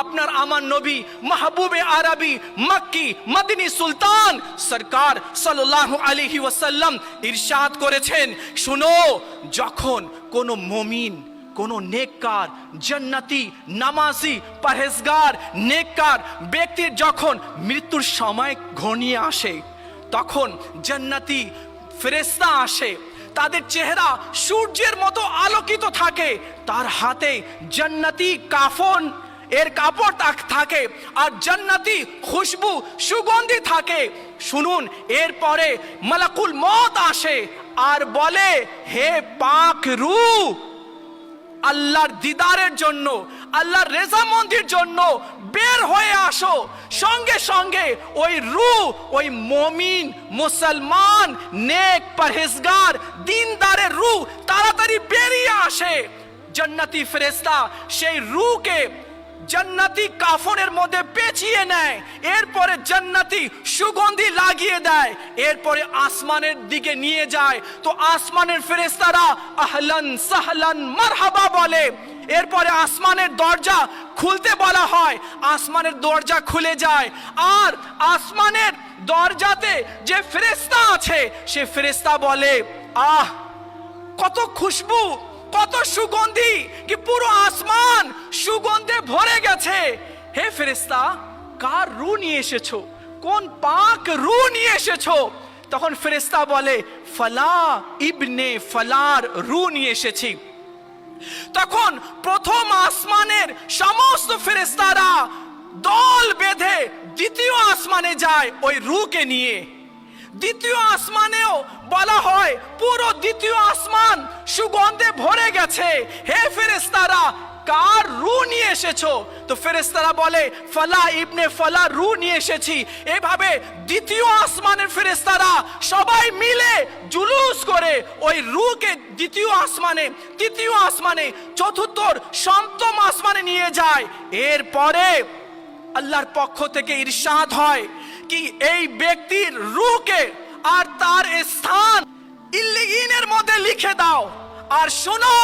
আপনার আমার নবী মাহবুবে আরবি, মক্কি, মদিনী সুলতান সরকার সাল্লাল্লাহু আলাইহি ওয়াসাল্লাম ইরশাদ করেছেন। শুনো, যখন কোনো মমিন, কোন নেককার, জান্নাতি, নামাজি, পরহেজগার, নেককার ব্যক্তির যখন মৃত্যুর সময় ঘনিয়ে আসে, তখন জান্নাতি ফেরেশতা আসে, তাদের চেহারা সূর্যের মতো আলোকিত থাকে, তার হাতে জান্নাতি কাফন এর কাপড় থাকে আর জান্নাতি খুশবু, সুগন্ধি থাকে। শুনুন, এরপরে মালাকুল মত আসে আর বলে, হে পাক রু আল্লাহর দিদারের জন্য, আল্লাহর রেজামন্দির জন্য বের হয়ে আসো। সঙ্গে সঙ্গে ওই রু ওই মমিন, মুসলমান, নেক পরহেজগার, দিনদারের রু তাড়াতাড়ি বেরিয়ে আসে। জান্নাতি ফেরেস্তা সেই রুকে জান্নাতি কাফনের মধ্যে পেঁচিয়ে নেয়, এরপরে জান্নাতি সুগন্ধি লাগিয়ে দেয়, এরপরে আসমানের দিকে নিয়ে যায়। তো আসমানের ফেরেস্তারা আহলান সাহলান মারহাবা বলে। এরপরে আসমানের দরজা খুলতে বলা হয়, আসমানের দরজা খুলে যায়। আর আসমানের দরজাতে যে ফেরেস্তা আছে, সে ফেরেস্তা বলে, আহ, কত খুশবু কত সুগন্ধি কি পুরো আসমান সুগন্ধে ভরে গেছে। হে ফেরেস্তা কার রু নিয়ে এসেছ? কোন পাক রু নিয়ে এসেছ? তখন ফেরেস্তা বলে, ফলা ইবনে ফলার রু নিয়ে এসেছি। তখন প্রথম আসমানের সমস্ত ফেরেস্তারা দল বেঁধে দ্বিতীয় আসমানে যায় ওই রুকে নিয়ে। দ্বিতীয় আসমানেও বলা হয়, পুরো দ্বিতীয় আসমান সুগন্ধে ভরে গেছে। হে ফেরেস্তারা কার রু নিয়ে এসেছ? তো ফেরেস্তারা বলে, ফলা ইবনে ফলা রু নিয়ে এসেছি। এভাবে দ্বিতীয় আসমানের ফেরেস্তারা সবাই মিলে জুলুস করে ওই রুকে দ্বিতীয় আসমানে, তৃতীয় আসমানে, চতুর্থর সপ্তম আসমানে নিয়ে যায়। এরপরে আল্লাহর পক্ষ থেকে ইরশাদ হয়। কি এই ব্যক্তির রুকে আর তার স্থান ইল্লিগিনের মধ্যে লিখে দাও? আর শোনো,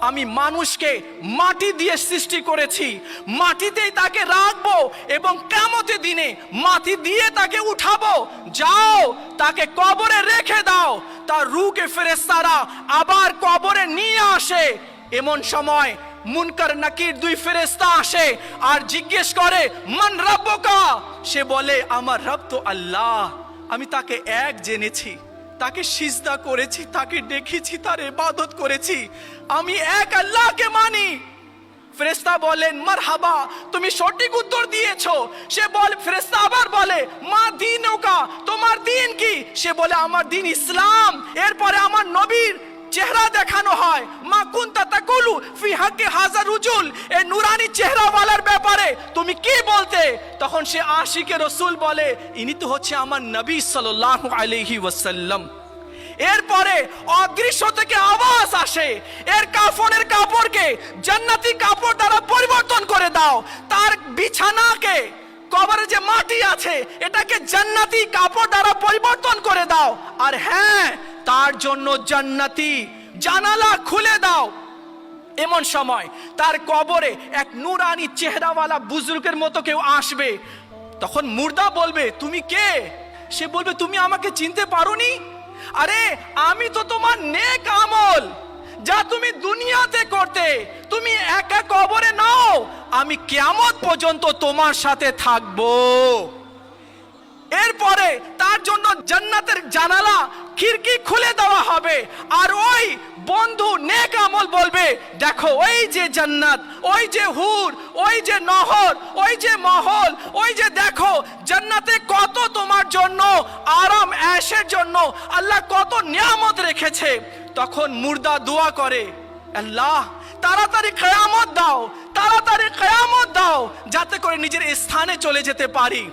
আমি মানুষকে মাটি দিয়ে সৃষ্টি করেছি। মাটিতেই তাকে রাখব এবং কেমতে দিনে মাটি দিয়ে তাকে উঠাবো। যাও, তাকে কবরে রেখে দাও। তার রুকে ফেরেস্তারা আবার কবরে নিয়ে আসে। এমন সময় মুনকার নাকির দুই ফেরেস্তা আসে আর জিজ্ঞেস করে, মান রব্বকা? সে বলে, আমার রব তো আল্লাহ। আমি তাকে এক জেনেছি, তাকে সিজদা করেছি, তাকে দেখেছি তার ইবাদত করেছি। আমি এক আল্লাহকে মানি। ফেরেস্তা বলেন, মারহাবা, তুমি সঠিক উত্তর দিয়েছ। সে বল ফেরেস্তা আবার বলে, মা দিন তোমার দিন কি? সে বলে, আমার দিন ইসলাম, এরপরে আমার নবীর চেহারা দেখানো হয়। মা কুন্তা তাকুলু ফি হাক্কি হাজার রুজুল। এ নুরানি চেহারাওয়ালার ব্যাপারে তুমি কি বলতে? তখন সে আশিকে রসুল বলে, ইনি তো হচ্ছে আমার নবী সাল্লাহ আলাইহি ওয়াসাল্লাম। এরপরে অদৃশ্য থেকে আওয়াজ আসে। এর কাফনের কাপড়কে জান্নাতি কাপড় দ্বারা পরিবর্তন করে দাও। তার বিছানাকে কবরে যে মাটি আছে, এটাকে জান্নাতি কাপড় দ্বারা পরিবর্তন করে দাও। আর হ্যাঁ তার জন্য জান্নাতি জানালা খুলে দাও। এমন সময় তার কবরে এক নুরানি চেহারাওয়ালা বুজুর্গের মতো কেউ আসবে। তখন মুর্দা বলবে, তুমি কে? সে বলবে, তুমি আমাকে চিনতে পারোনি? আরে, আমি তো তোমার নেক আমল, যা তুমি দুনিয়াতে করতে। তুমি একা কবরে নাও, আমি কেমন পর্যন্ত তোমার সাথে থাকব। এরপরে তার জন্য জান্নাতের জানালা খিড়কি খুলে দেওয়া হবে। আর ওই বন্ধু নেক আমল বলবে, দেখো, ওই যে জান্নাত, ওই যে হুর, ওই যে নহর, ওই যে মহল, ওই যে দেখো, জান্নাতে কত তোমার জন্য আরাম, অ্যাশের জন্য আল্লাহ কত নিয়ামত রেখেছে। তখন মুর্দা দোয়া করে, আল্লাহ, তাড়াতাড়ি কেয়ামত দাও, তাড়াতাড়ি কেয়ামত দাও, যাতে করে নিজের স্থানে চলে যেতে পারি।